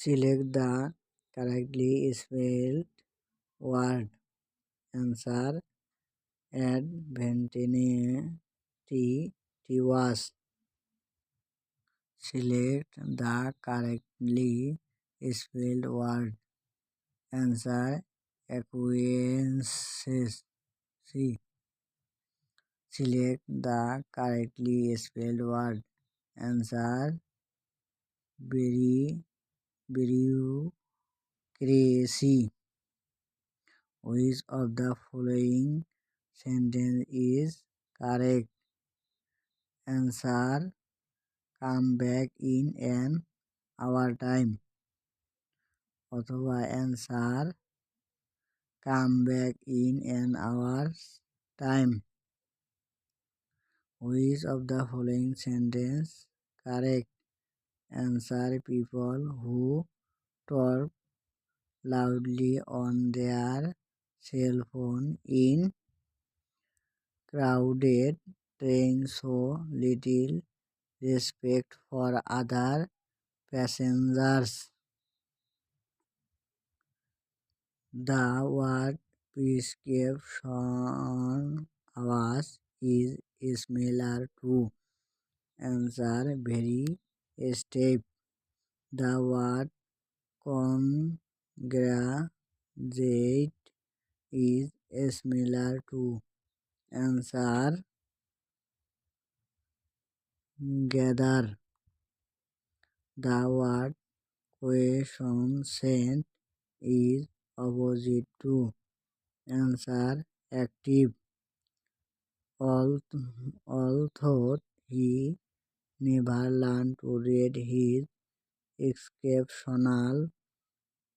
Select the correctly spelled word. Answer Adventity was. Select the correctly spelled word. Answer acquaintances. Select the correctly spelled word. Answer bureaucracy. Which of the following sentence is correct? Answer come back in an hour time. অথবা answer come back in an hour's time. Which of the following sentence correct? Answer people who talk loudly on their cell phone in crowded trains show little respect for other passengers. The word prescription hours is similar to answer very steep. The word congratulate is similar to answer gather. The word quiescent is opposite to answer active. Although he never learned to read his exceptional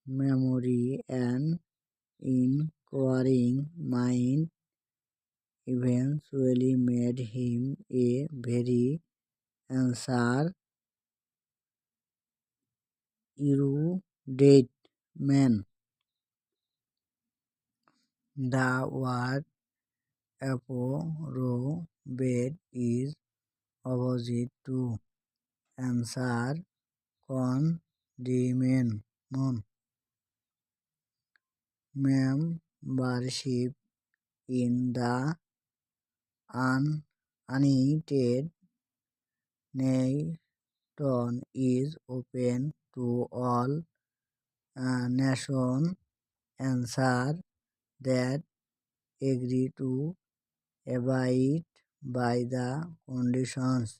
memory and inquiring mind eventually made him a very answer erudite man. The word approbate is opposite to answer condemnation. Membership in the United Nations is open to all nations. Answer that agree to abide by the conditions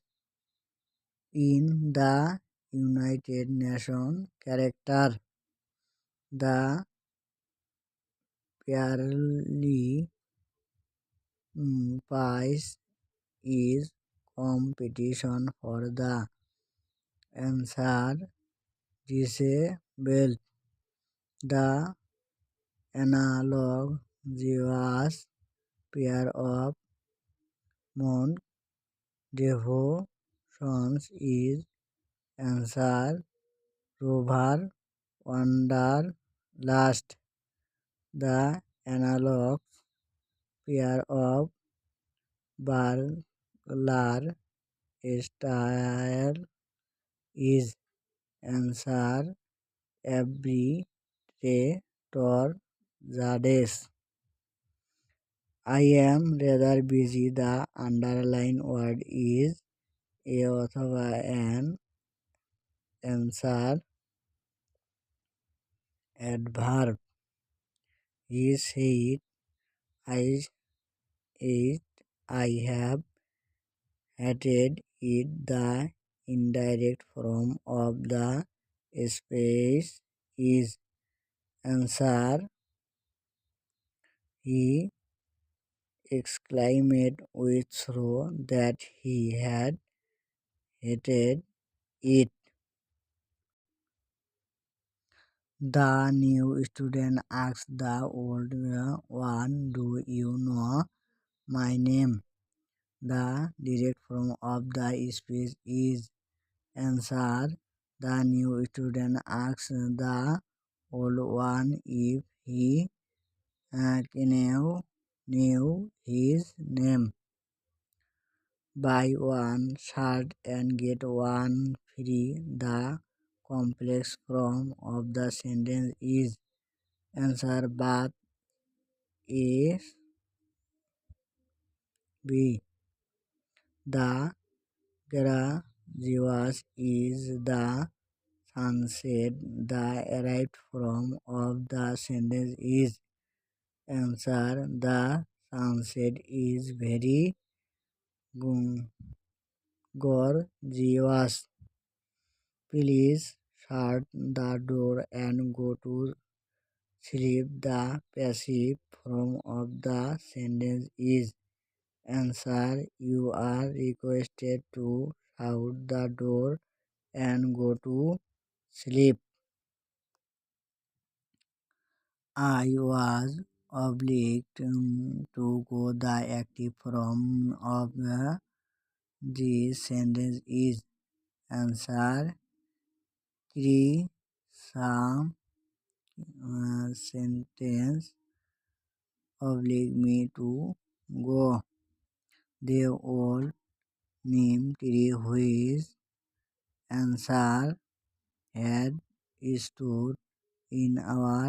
in the United Nations Charter. The yearly prize is competition for the answer disabled. The analog analogous pair of man devotions is answer rover wonder last. The analogous pair of burglar style is answer tor jades. I am rather busy. The underlined word is a অথবা an answer adverb. He said I it I have hated it the indirect form of the speech is answer he exclaimed with sorrow that he had hated it. The new student asked the old one, Do you know my name? The direct form of the speech is answer. The new student asks the old one if he knew knew his name. Buy one shirt and get one free. The complex form of the sentence is answer but A B. The graduate is the sunset. The arrived form of the sentence is answer. The sunset is very gorgeous. Please shut the door and go to sleep. The passive form of the sentence is answer. You are requested to shut the door and go to sleep. I was obliged um, to go. The active form of the sentence is answer. Three some uh, sentence oblige me to go. They all name tree which answer had stood in our